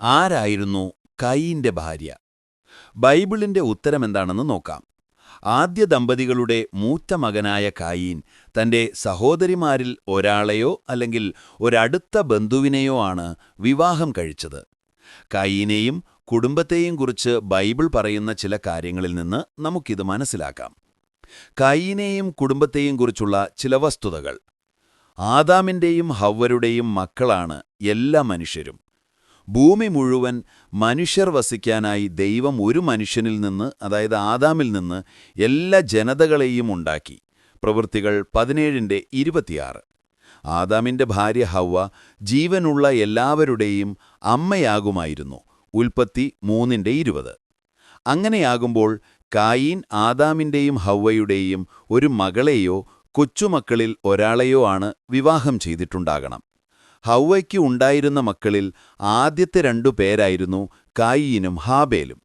ആരായിരുന്നു കയീന്റെ ഭാര്യ? ബൈബിളിന്റെ ഉത്തരമെന്താണെന്ന് നോക്കാം. ആദ്യ ദമ്പതികളുടെ മൂത്ത മകനായ കായീൻ തന്റെ സഹോദരിമാരിൽ ഒരാളെയോ അല്ലെങ്കിൽ ഒരടുത്ത ബന്ധുവിനെയോ ആണ് വിവാഹം കഴിച്ചത്. കായീനെയും കുടുംബത്തെയും കുറിച്ച് ബൈബിൾ പറയുന്ന ചില കാര്യങ്ങളിൽ നിന്ന് നമുക്കിത് മനസ്സിലാക്കാം. കായീനെയും കുടുംബത്തെയും കുറിച്ചുള്ള ചില വസ്തുതകൾ. ആദാമിന്റെയും ഹവ്വരുടെയും മക്കളാണ് എല്ലാ മനുഷ്യരും. ഭൂമി മുഴുവൻ മനുഷ്യർ വസിക്കാനായി ദൈവം ഒരു മനുഷ്യനിൽ നിന്ന് അതായത് ആദാമിൽ നിന്ന് എല്ലാ ജനതകളെയും ഉണ്ടാക്കി. പ്രവൃത്തികൾ പതിനേഴിന്റെ ഇരുപത്തിയാറ്. ആദാമിന്റെ ഭാര്യ ഹവ്വ ജീവനുള്ള എല്ലാവരുടെയും അമ്മയാകുമായിരുന്നു. ഉൽപ്പത്തി മൂന്നിന്റെ ഇരുപത്. അങ്ങനെയാകുമ്പോൾ കായീൻ ആദാമിന്റെയും ഹവ്വയുടെയും ഒരു മകളെയോ കൊച്ചുമക്കളിൽ ഒരാളെയോ ആണ് വിവാഹം ചെയ്തിട്ടുണ്ടാകണം. ഹൗവയ്ക്ക് ഉണ്ടായിരുന്ന മക്കളിൽ ആദ്യത്തെ രണ്ടു പേരായിരുന്നു കായീനും ഹാബേലും.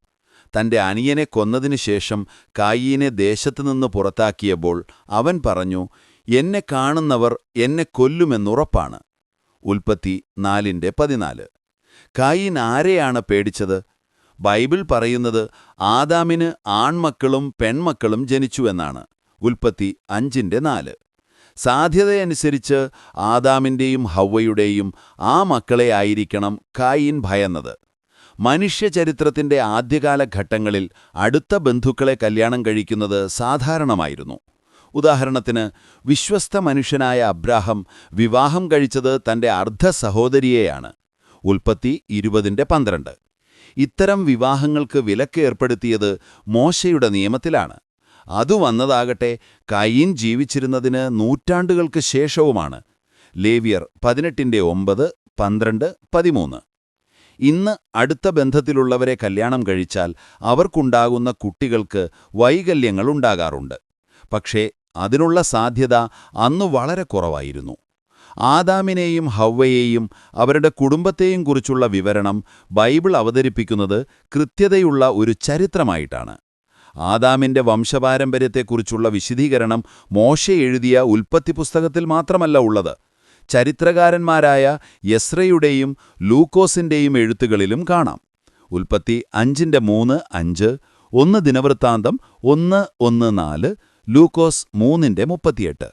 തന്റെ അനിയനെ കൊന്നതിനു ശേഷം കായീനെ ദേശത്തുനിന്ന് പുറത്താക്കിയപ്പോൾ അവൻ പറഞ്ഞു എന്നെ കാണുന്നവർ എന്നെ കൊല്ലുമെന്നുറപ്പാണ്. ഉൽപ്പത്തി നാലിന്റെ പതിനാല്. കായീൻ ആരെയാണ് പേടിച്ചത്? ബൈബിൾ പറയുന്നത് ആദാമിന് ആൺമക്കളും പെൺമക്കളും ജനിച്ചുവെന്നാണ് ഉൽപ്പത്തി അഞ്ചിന്റെ നാല്. സാധ്യതയനുസരിച്ച് ആദാമിന്റെയും ഹവ്വയുടെയും ആ മക്കളെ ആയിരിക്കണം കായീൻ ഭയന്നത്. മനുഷ്യചരിത്രത്തിന്റെ ആദ്യകാല ഘട്ടങ്ങളിൽ അടുത്ത ബന്ധുക്കളെ കല്യാണം കഴിക്കുന്നത് സാധാരണമായിരുന്നു. ഉദാഹരണത്തിന് വിശ്വസ്ത മനുഷ്യനായ അബ്രാഹം വിവാഹം കഴിച്ചത് തന്റെ അർദ്ധ സഹോദരിയെയാണ്. ഉൽപ്പത്തി ഇരുപതിന്റെ പന്ത്രണ്ട്. ഇത്തരം വിവാഹങ്ങൾക്ക് വിലക്കേർപ്പെടുത്തിയത് മോശയുടെ നിയമത്തിലാണ്. അതു വന്നതാകട്ടെ കയീൻ ജീവിച്ചിരുന്നതിന് നൂറ്റാണ്ടുകൾക്ക് ശേഷവുമാണ്. ലേവിയർ പതിനെട്ടിന്റെ ഒമ്പത് പന്ത്രണ്ട് പതിമൂന്ന്. ഇന്ന് അടുത്ത ബന്ധത്തിലുള്ളവരെ കല്യാണം കഴിച്ചാൽ അവർക്കുണ്ടാകുന്ന കുട്ടികൾക്ക് വൈകല്യങ്ങൾ ഉണ്ടാകാറുണ്ട്. പക്ഷേ അതിനുള്ള സാധ്യത അന്ന് വളരെ കുറവായിരുന്നു. ആദാമിനെയും ഹവ്വയെയും അവരുടെ കുടുംബത്തെയും കുറിച്ചുള്ള വിവരണം ബൈബിൾ അവതരിപ്പിക്കുന്നത് കൃത്യതയുള്ള ഒരു ചരിത്രമായിട്ടാണ്. ആദാമിന്റെ വംശപാരമ്പര്യത്തെക്കുറിച്ചുള്ള വിശദീകരണം മോശ എഴുതിയ ഉൽപ്പത്തി പുസ്തകത്തിൽ മാത്രമല്ല ഉള്ളത്. ചരിത്രകാരന്മാരായ യസ്രയുടെയും ലൂക്കോസിന്റെയും എഴുത്തുകളിലും കാണാം. ഉൽപ്പത്തി അഞ്ചിന്റെ മൂന്ന് അഞ്ച് ഒന്ന് ദിനവൃത്താന്തം ഒന്ന് ഒന്ന് നാല് ലൂക്കോസ് മൂന്നിന്റെ മുപ്പത്തിയെട്ട്.